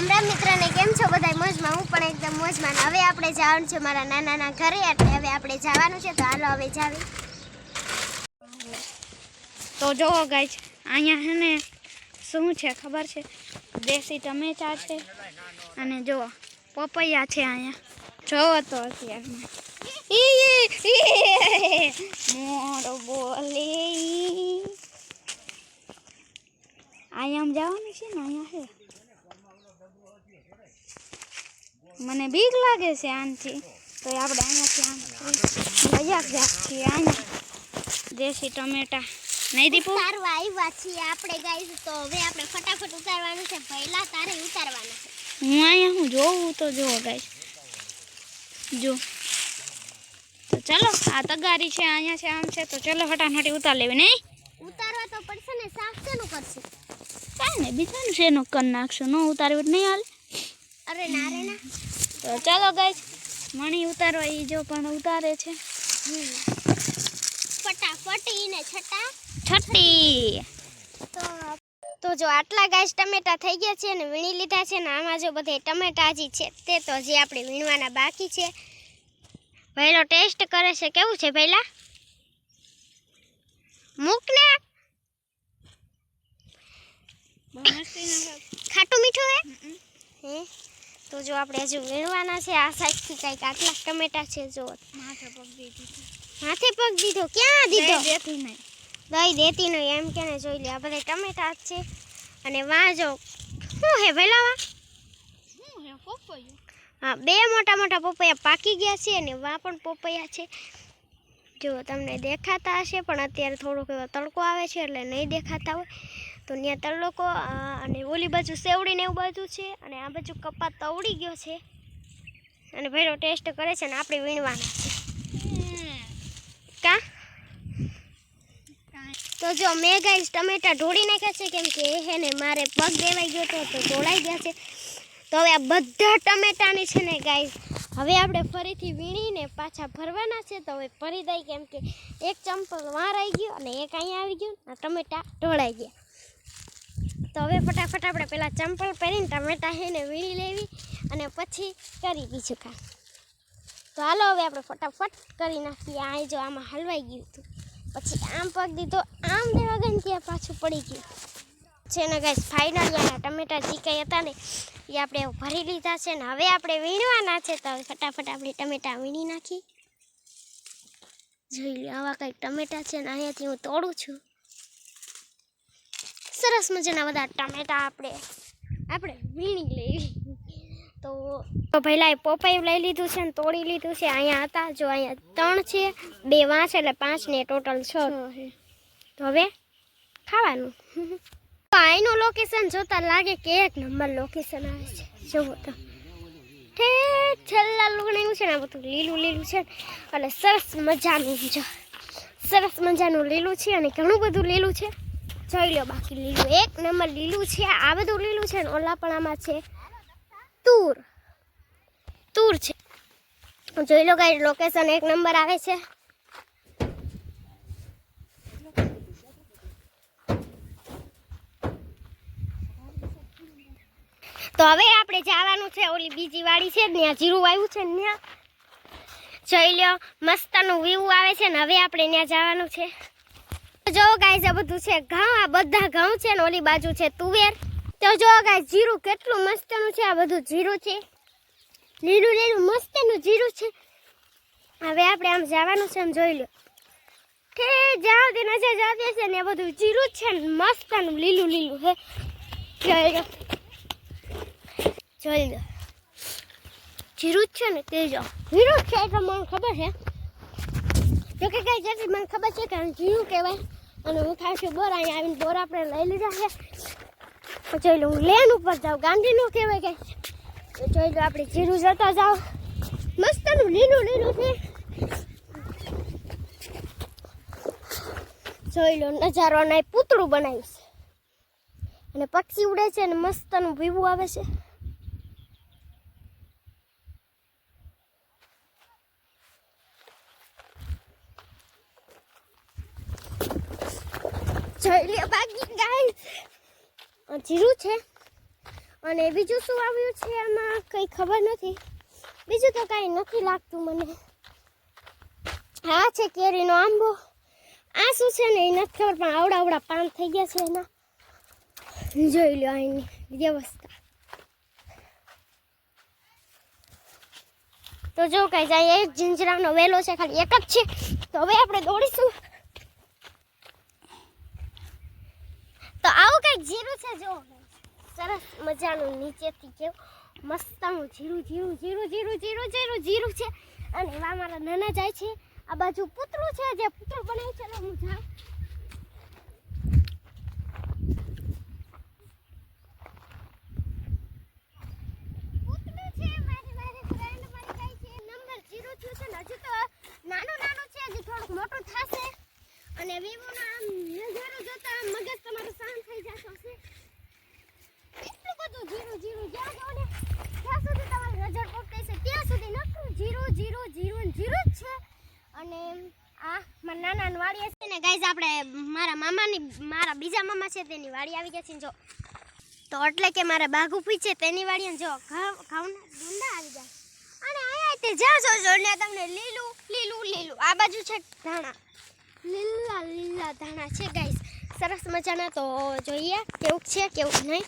રામ રામ મિત્રને કેમ છો બધા મોજમાં? હું પણ એકદમ મોજમાં. હવે આપણે જવાનું છે મારા નાનાના ઘરે, એટલે હવે આપણે જવાનું છે. તો હાલો હવે જાવી. તો જોવો ગાઈસ, અહીંયા છે ને શું છે ખબર છે? દેશી ટમેટા છે અને જો પપૈયા છે અહીંયા. જોવો તો અત્યારમાં મોડો બોલે અહીંયા જવાનું છે ને, અહીંયા છે. મને બીક લાગે છે આનથી. તો આપણે અહીંયાથી આમ મજાક જાક છીએ અહીંયા દેશી ટમેટા. નહીં દીપુ? ઉતારવા આવ્યા છીએ આપણે ગાઈસ તો હવે આપણે ફટાફટ ઉતારવાનું છે. પહેલા તારે ઉતારવાનું છે. હું અહીંયા હું જોઉં તો જોવો ગાઈસ. જો તો ચલો આ તગારી છે અહીંયા છે આમ છે. તો ચલો ફટાફટી ઉતાર લેવી નહીં? ઉતારવા તો પડશે ને સાફ શેનું કરશું? કાંઈ નહીં બીજાનું શેનું કરી નાખશું. ન ઉતાર્યું તો નહીં હાલે. અરે ના રે ના. તો ચાલો ગાઈસ મણી ઉતારો એ જો પણ ઉતારે છે. ફટાફટ ઈને છટા. છટી તો તો જો આટલા ગાઈસ ટમેટા થઈ ગયા છે ને વીણી લીધા છે ને આમાં જો બધે ટમેટા હજી છે તે તો જે આપણે વીણવાના બાકી છે. ભાઈલો ટેસ્ટ કરે છે કેવું છે ભાઈલા? મૂક ને. ખાટું મીઠું હે? હે? તો જો આપણે હજુ વીણવાના છે. આ સાઈડથી કંઈક આટલા ટમેટા છે જો. માથે પગ દીધો. માથે પગ દીધો? ક્યાં દીધો? દેતી નહીં. દઈ દેતી નહીં. એમ કેને જોઈ લે આપણે ટમેટા છે. અને વાં જો શું હે પેલા વાં શું હે પપૈયું? હા બે મોટા મોટા પપૈયા પાકી ગયા છે અને વા પણ પપૈયા છે. જો તમને દેખાતા હશે પણ અત્યારે થોડોક એવો તડકો આવે છે એટલે નહીં દેખાતા હોય. તો ત્યાં લોકો અને ઓલી બાજુ સેવડીને એવું બાજુ છે, અને આ બાજુ કપા તવડી ગયો છે. અને ભેરો ટેસ્ટ કરે છે ને આપણે વીણવાના છે. કા? તો જો મેં ગાઈસ ટમેટા ઢોળી નાખ્યા છે, કેમ કે હે ને મારે પગ દેવાઈ ગયો તો તો ઢોળાઈ ગયા છે. તો હવે આ બધા ટમેટાની છે ને ગાઈસ, હવે આપણે ફરીથી વીણીને પાછા ભરવાના છે. તો હવે ભરી દઈ, કેમ કે એક ચંપલ વાં રહી ગયો અને એક અહીંયા આવી ગયું, આ ટમેટા ઢોળાઈ ગયા. તો હવે ફટાફટ આપણે પહેલાં ચંપલ પહેરીને ટમેટા હે ને વીણી લેવી અને પછી કરી બીજું કામ તો હાલો હવે આપણે ફટાફટ કરી નાખીએ. આ જો આમાં હલવાઈ ગયું હતું. પછી આમ પગ દીધો. આમ દેવા ત્યાં પાછું પડી ગયું. છે ને ગાઈસ ફાઇનલી આના ટમેટા જે કંઈ હતા ને, એ આપણે ભરી લીધા છે ને હવે આપણે વીણવાના છે. તો હવે ફટાફટ આપણે ટમેટા વીણી નાખી જોઈ લે આવા કંઈક ટમેટા છે ને અહીંયાથી હું તોડું છું. સરસ મજાના બધા ટમેટા આપણે આપણે વીણી લેવી. તો તો પહેલાં એ પોપાયું લઈ લીધું છે ને તોડી લીધું છે. અહીંયા હતા જો અહીંયા ત્રણ છે બે વાંચ એટલે પાંચ ને ટોટલ છ. તો હવે ખાવાનું. તો અહીંનું લોકેશન જોતા લાગે કે એક નંબર લોકેશન આવે છે. જોવો તો. ઠેક છેલ્લા લુગડાનું છે ને આ બધું લીલું લીલું છે અને સરસ મજાનું જો સરસ મજાનું લીલું છે અને ઘણું બધું લીલું છે. જોઈ લો બાકી લીલું. એક નંબર લીલું છે. આ બધું લીલું છે ને ઓલા પણ આમાં છે. તૂર. તૂર છે. જોઈ લો ગાઈ લોકેશન એક નંબર આવે છે. તો હવે આપણે જવાનું છે ઓલી બીજી વાડી છે. ત્યાં જીરું આવ્યું છે ત્યાં. જોઈ લો, મસ્તનું વ્યૂ આવે છે ને. હવે આપણે ત્યાં જવાનું છે. જો ગાઈસ આ બધું છે ઘઉં, આ બધા ઘઉં છે ને ઓલી બાજુ છે તુવેર. તો જો ગાઈસ જીરું કેટલું મસ્તનું છે, આ બધું જીરું છે. લીલું લીલું મસ્તનું જીરું છે. હવે આપણે આમ જવાનું છે આમ જોઈ લો. કે જાવ તે નજર જાતી છે ને બધું જીરું છે ને મસ્તનું, લીલું લીલું છે જોઈ લો. જોઈ લો. જીરું છે ને તે જો. જીરું છે એટલે મને ખબર છે. જો કે કઈ જતી મને ખબર છે કે આને જીરું કહેવાય. અને હું થાય છે બોર અહીંયા આવીને બોર આપણે લઈ લીધા છે. જોઈ લો, હું લેન ઉપર જાઉં. ગાંધીનું કહેવાય કે જોઈ લો, આપણે જીરું જતા જાઓ. મસ્તનું, લીલું લીલું છે. જોઈ લો, નજારો અને પૂતળું બનાવ્યું છે. અને પક્ષી ઉડે છે અને મસ્તનું ભીવું આવે છે. જોઈ બાકી ગાય જીરું છે. અને બીજું શું આવ્યું છે આમાં? કંઈ ખબર નથી. બીજું તો કાંઈ નથી લાગતું મને. આ છે કેરીનો આંબો. આ શું છે ને એ નથી ખબર, પણ આવડા આવડા પાન થઈ ગયા છે એના. જોઈ લો અહીંની વ્યવસ્થા. તો જો કઈ જાય એક જીંજરાનો વેલો છે, ખાલી એક જ છે. તો હવે આપણે દોડીશું તો આવું કંઈક જીરું છે, જો. સરસ મજાનું નીચેથી કેવું મસ્તનું જીરું જીરું જીરું જીરું જીરું જીરું જીરું છે. અને એવા મારા નાના જાય છે. આ બાજુ પુતળું છે, જે પુતળું બનાવ્યું છે હું જાઉં. નાનું નાનું છે, હજી થોડુંક મોટું થશે. અને વિવોના આમ નજારો જોતા આમ મગજ તમારું શાંત થઈ જતો હશે. એટલું બધું જીરું જીરું જ્યાં જાઓ ને, ત્યાં સુધી તમારી નજર પકડે છે. ત્યાં સુધી નકરું જીરું જીરું જીરું જીરું જ છે. અને આ મારા નાના વાડી છે ને, ગાઈઝ, આપણે મારા મામાની, મારા બીજા મામા છે તેની વાડી આવી ગયા છે જો. તો એટલે કે મારે ઊભી છે તેની વાડી જો ઘઉં ઘઉંના ડુંડા આવી જાય અને અહીંયા તે જ્યાં જોજો ને તમને લીલું લીલું લીલું. આ બાજુ છે ધાણા. લીલા લીલા ધાણા છે ગાઈસ સરસ મજાના તો જોઈએ કેવું છે, કેવું નહીં.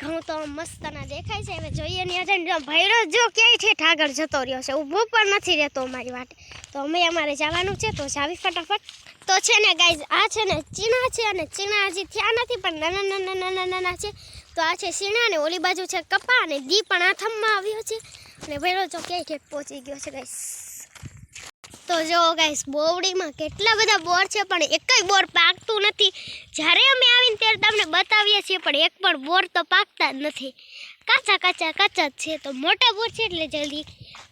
ઘઉં તો મસ્તના દેખાય છે. હવે જોઈએ ને અજન ભૈરો જો ક્યાંય ઠેઠ આગળ જતો રહ્યો છે. ઊભો પણ નથી રહેતો અમારી વાટે. તો અમે અમારે જવાનું છે, તો જાવી ફટાફટ. તો છે ને ગાઈઝ આ છે ને ચીણા છે અને ચીણા હજી થયા નથી, પણ નાના નાના નાના નાના છે. તો આ છે સીણા ને ઓલી બાજુ છે કપા અને દી પણ આથમમાં આવ્યો છે. અને ભૈરો જો ક્યાંય ઠેક પહોંચી ગયો છે ગાઈસ તો જો ગાઈસ બોવડીમાં કેટલા બધા બોર છે, પણ એકય બોર પાકતું નથી. જ્યારે અમે આવીને ત્યારે તમને બતાવીએ છીએ, પણ એક પણ બોર તો પાકતા જ નથી. કાચા કાચા કાચા જ છે, તો મોટા બોર છે એટલે જલ્દી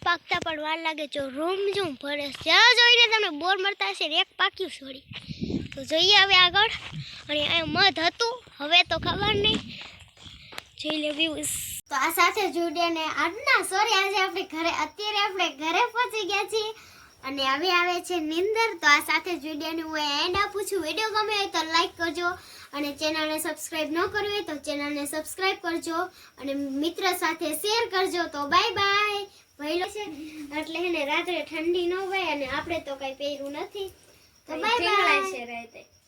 પાકતા પણ વાર લાગે. જો રૂમ ઝૂમ ભરે જ્યાં જોઈને તમને બોર મળતા હશે એક પાક્યું છોડી. તો જોઈએ હવે આગળ. અને આ મધ હતું, હવે તો ખબર નહીં. જોઈ લે વ્યૂઝ તો આ સાથે જોડ્યાને આજના સોરી આજે આપણે ઘરે, અત્યારે આપણે ઘરે પહોંચી ગયા છીએ. અને હવે આવે છે નિંદર. તો આ સાથે જ વિડીયોને હું એન્ડ આપું છું. વીડિયો ગમે હોય તો લાઈક કરજો અને ચેનલને સબસ્ક્રાઇબ ન કરવી હોય તો ચેનલને સબસ્ક્રાઈબ કરજો અને મિત્ર સાથે શેર કરજો. તો બાય બાય પહેલો છે. એટલે એને રાત્રે ઠંડી ન હોય અને આપણે તો કઈ પહેર્યું નથી. તો બાય બાય